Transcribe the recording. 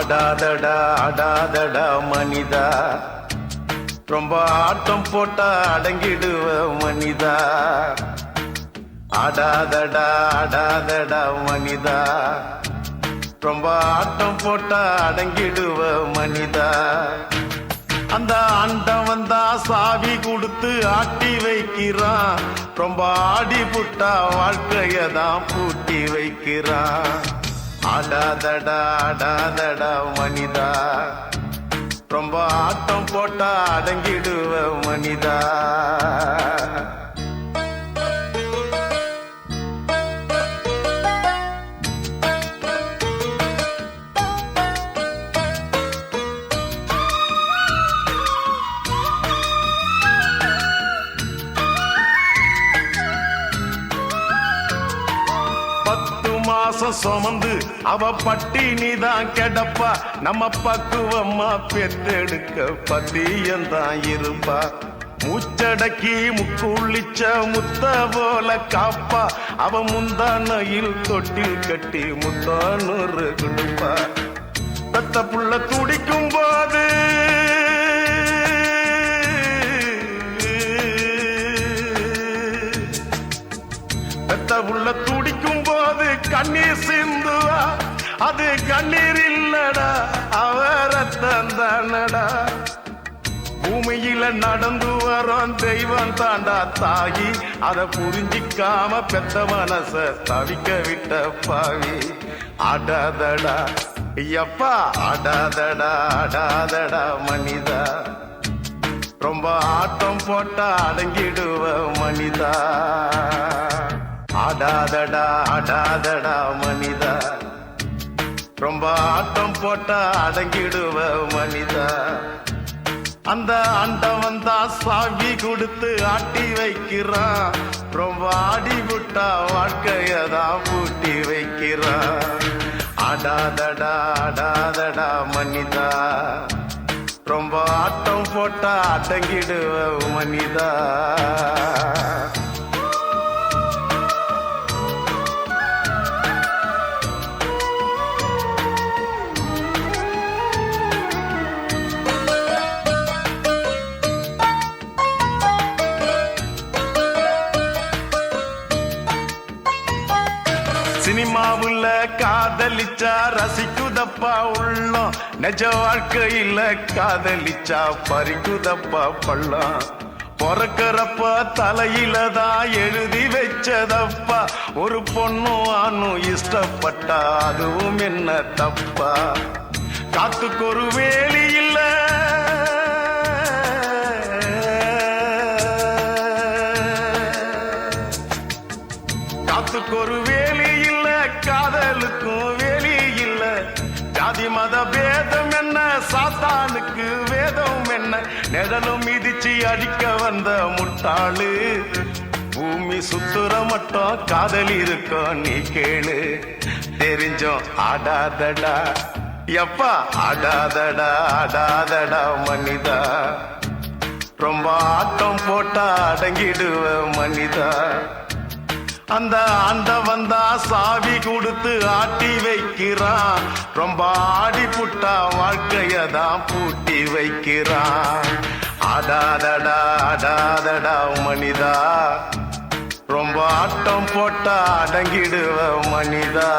ஆடாதடா ஆடாதடா மனிதா. ரொம்ப ஆட்டம் போட்டா அடங்கிடுவ மனிதா. ஆடாதடா ஆடாதடா மனிதா. ரொம்ப ஆட்டம் போட்டா அடங்கிடுவ மனிதா. அந்த ஆண்டம் வந்தா சாவி கொடுத்து ஆட்டி வைக்கிறான். ரொம்ப ஆடி புட்டா வாழ்க்கைய தான் பூட்டி வைக்கிறான். ஆடாதடா ஆடாதடா மனிதா. ரொம்ப ஆட்டம் போட்டா அடங்கிடுவ மனிதா. மாசம் சுமந்து அவ பட்டினி தான் கெடப்பா. நம்ம பக்குவம்மா பெத்தெடுக்க பத்தியந்தான் இருப்பா. மூச்சடக்கி முக்குள்ளிச்ச முத்த போல காப்பா. அவ முந்தானையில் தொட்டில் கட்டி முத்தானூறு குடுப்பா. பெத்த புள்ள துடிக்கும் போது பெத்த புள்ள துடி கண்ணீர் சிந்துவா? அது கண்ணீர் இல்லடா அவரத்தம் தானடா பூமியில நடந்து வரோம் தெய்வம் தாண்டா தாகி அதை புரிஞ்சிக்காம பெத்த மனச தவிக்க விட்ட பாவி. அடாதடா ஐயப்பா அடாதடா அடாதடா மனிதா. ரொம்ப ஆட்டம் போட்டா அடங்கிடுவ மனிதா. ஆடாதடா ஆடாதடா மனிதா. ரொம்ப ஆட்டம் போட்டா அடங்கிடுவ மனிதா. அந்த ஆண்டம் தான் சாவி கொடுத்து ஆட்டி வைக்கிறான் ரொம்ப ஆடி விட்டா வாழ்க்கையதான் பூட்டி வைக்கிறான் ஆடாதடா ஆடாதடா மனிதா. ரொம்ப ஆட்டம் போட்டா அடங்கிடுவ மனிதா. சினிமாவுல காதலிச்சா ரசிக்குதப்பா உள்ளம். நெஜ வாழ்க்கையில காதலிச்சா பறிக்குதப்பா பள்ளம். பிறக்கிறப்ப தலையில தான் எழுதி வச்சதப்பா. ஒரு பொண்ணும் ஆணும் இஷ்டப்பட்டா அதுவும் என்ன தப்பா? காத்துக்கு ஒரு வேலி இல்ல. காத்துக்கு ஒரு வேலி கடவுளுக்கும் வேலி இல்ல ஜாதி மத பேதம் என்ன? சாத்தானுக்கு வேதம் என்ன? நிழலும் மிதிச்சு அடிக்க வந்த முட்டாளு. பூமி சுத்துற மட்டும் காதல் இருக்கும் நீ கேளு. தெரிஞ்சோம் ஆடாதடா. எப்பா ஆடாதடா ஆடாதடா மனிதா. ரொம்ப ஆட்டம் போட்டா அடங்கிடுவ மனிதா. அந்த அந்த வந்தா சாவி கொடுத்து ஆட்டி வைக்கிறான். ரொம்ப ஆடி புட்டா வாழ்க்கைய தான் பூட்டி வைக்கிறான். அடாதடா அடாதடா மனிதா. ரொம்ப ஆட்டம் போட்டா அடங்கிடுவ மனிதா.